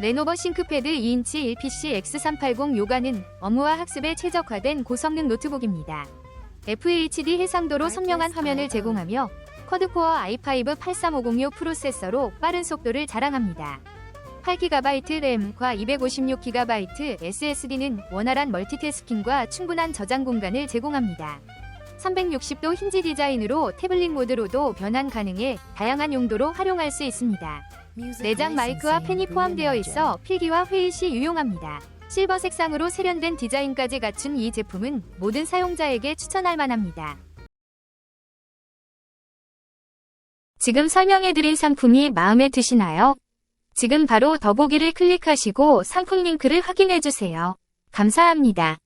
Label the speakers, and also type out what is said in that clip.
Speaker 1: 레노버 싱크패드 2인치 1PC X380 요가는 업무와 학습에 최적화된 고성능 노트북입니다. FHD 해상도로 선명한 화면을 제공하며 쿼드코어 i5 83506 프로세서로 빠른 속도를 자랑합니다. 8GB 램과 256GB SSD는 원활한 멀티태스킹과 충분한 저장 공간을 제공합니다. 360도 힌지 디자인으로 태블릿 모드로도 변환 가능해 다양한 용도로 활용할 수 있습니다. 내장 마이크와 펜이 포함되어 있어 필기와 회의 시 유용합니다. 실버 색상으로 세련된 디자인까지 갖춘 이 제품은 모든 사용자에게 추천할 만합니다. 지금 설명해드린 상품이 마음에 드시나요? 지금 바로 더보기를 클릭하시고 상품 링크를 확인해주세요. 감사합니다.